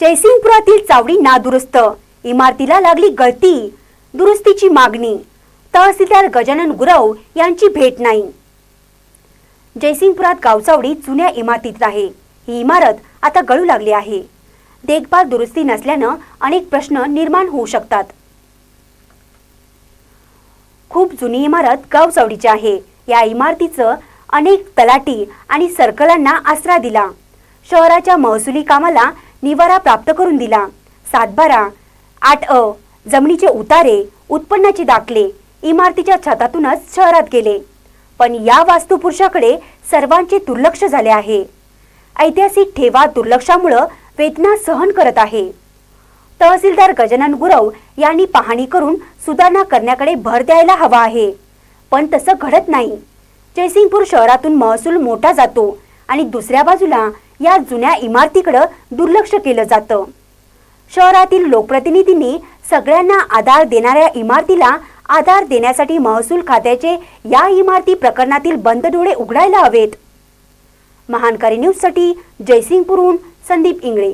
जयसिंगपुरातील चावडी नादुरुस्त. इमारतीला लागली गळती. दुरुस्तीची मागणी. तहसीलदार गजानन गुरव यांची भेट नाही. जयसिंगपुरात गावचावडी जुन्या इमारतीत आहे. ही इमारत आता गळू लागली आहे. देखभाल दुरुस्ती नसल्यानं अनेक प्रश्न निर्माण होऊ शकतात. खूप जुनी इमारत गावचावडीची आहे. या इमारतीचं अनेक तलाटी आणि सर्कलांना आसरा दिला. शहराच्या महसुली कामाला निवारा प्राप्त करून दिला. सातबारा आठ अ जमिनीचे उतारे उत्पन्नाचे दाखले इमारतीच्या छतातूनच शहरात गेले. पण या वास्तुपुरुषाकडे सर्वांचे दुर्लक्ष झाले आहे. ऐतिहासिक ठेवा दुर्लक्षामुळं वेदना सहन करत आहे. तहसीलदार गजानन गुरव यांनी पाहणी करून सुधारणा करण्याकडे भर द्यायला हवा आहे. पण तसं घडत नाही. जयसिंगपूर शहरातून महसूल मोठा जातो. आणि दुसऱ्या बाजूला या जुन्या इमारतीकडं दुर्लक्ष केलं जातं. शहरातील लोकप्रतिनिधींनी सगळ्यांना आधार देणाऱ्या इमारतीला आधार देण्यासाठी महसूल खात्याचे या इमारती प्रकरणातील बंद डोळे उघडायला हवेत. महानकारी न्यूजसाठी जयसिंगपूरहून संदीप इंगळे.